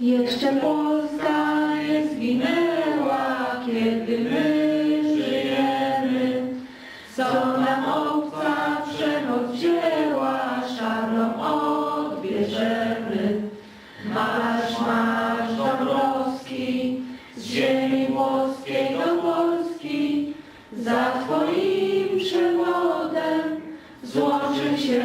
Jeszcze Polska nie zginęła, kiedy my żyjemy. Co nam obca przemoc wzięła, szarą odbierzemy. Marsz, marsz Dąbrowski, z ziemi włoskiej do Polski, za Twoim przewodem złączy się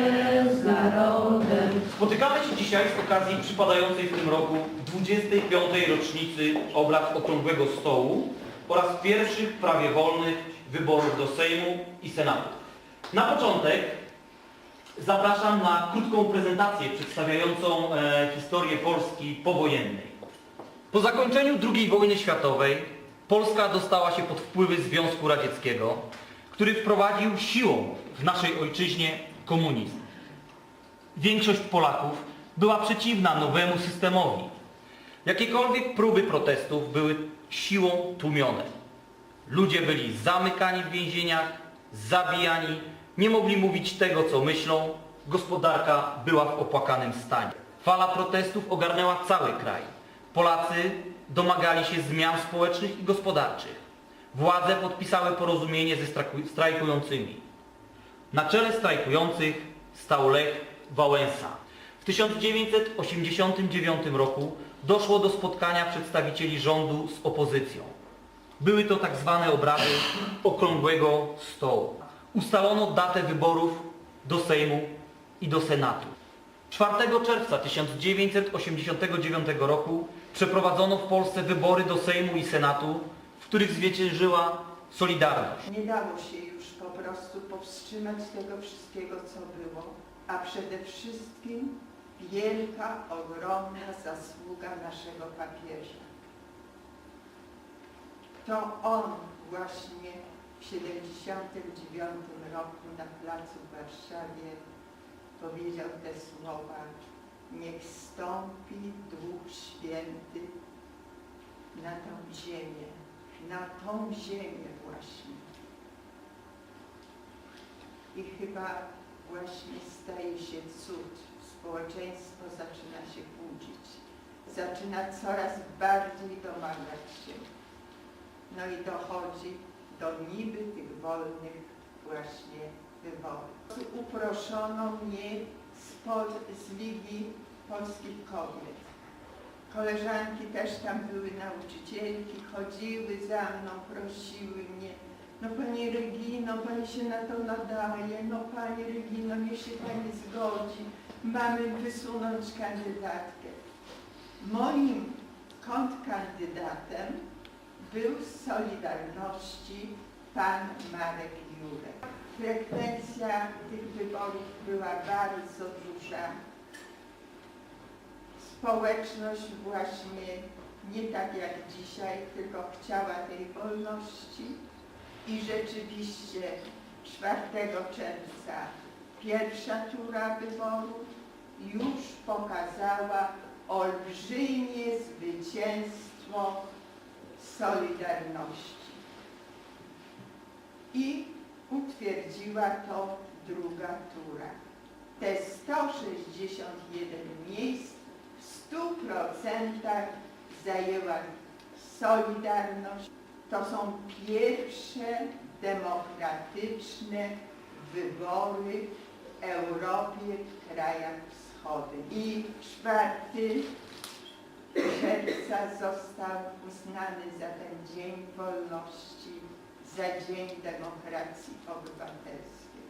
Spotykamy się dzisiaj z okazji przypadającej w tym roku 25. rocznicy obrad Okrągłego Stołu oraz pierwszych prawie wolnych wyborów do Sejmu i Senatu. Na początek zapraszam na krótką prezentację przedstawiającą e, historię Polski powojennej. Po zakończeniu II wojny światowej Polska dostała się pod wpływy Związku Radzieckiego, który wprowadził siłą w naszej ojczyźnie komunizm. Większość Polaków była przeciwna nowemu systemowi. Jakiekolwiek próby protestów były siłą tłumione. Ludzie byli zamykani w więzieniach, zabijani, nie mogli mówić tego, co myślą, gospodarka była w opłakanym stanie. Fala protestów ogarnęła cały kraj. Polacy domagali się zmian społecznych i gospodarczych. Władze podpisały porozumienie ze strajku- strajkującymi. Na czele strajkujących stał Lech Wałęsa. W 1989 roku doszło do spotkania przedstawicieli rządu z opozycją. Były to tak zwane obrady Okrągłego Stołu. Ustalono datę wyborów do Sejmu i do Senatu. 4 czerwca 1989 roku przeprowadzono w Polsce wybory do Sejmu i Senatu, w których zwyciężyła Solidarność. Nie dało się już po prostu powstrzymać tego wszystkiego, co było, a przede wszystkim wielka, ogromna zasługa naszego papieża. To on właśnie w 79 roku na placu w Warszawie powiedział te słowa Niech stąpi Duch Święty na tą ziemię, na tą ziemię właśnie. I chyba właśnie staje się cud. Społeczeństwo zaczyna się budzić. Zaczyna coraz bardziej domagać się. No i dochodzi do niby tych wolnych właśnie wyborów. Uproszono mnie z, z Ligi Polskich Kobiet. Koleżanki też tam były nauczycielki, chodziły za mną, prosiły mnie. No Pani Regino, Pani się na to nadaje, no Pani Regino, niech się Pani zgodzi. Mamy wysunąć kandydatkę. Moim kontrkandydatem był z Solidarności pan Marek Jurek. Frekwencja tych wyborów była bardzo duża społeczność właśnie nie tak jak dzisiaj, tylko chciała tej wolności i rzeczywiście 4 czerwca pierwsza tura wyborów już pokazała olbrzymie zwycięstwo Solidarności i utwierdziła to druga tura. Te 161 miejsc w stu procentach zajęła Solidarność. To są pierwsze demokratyczne wybory w Europie, w krajach wschodnich. I 4 czerwca został uznany za ten Dzień Wolności, za Dzień Demokracji Obywatelskiej.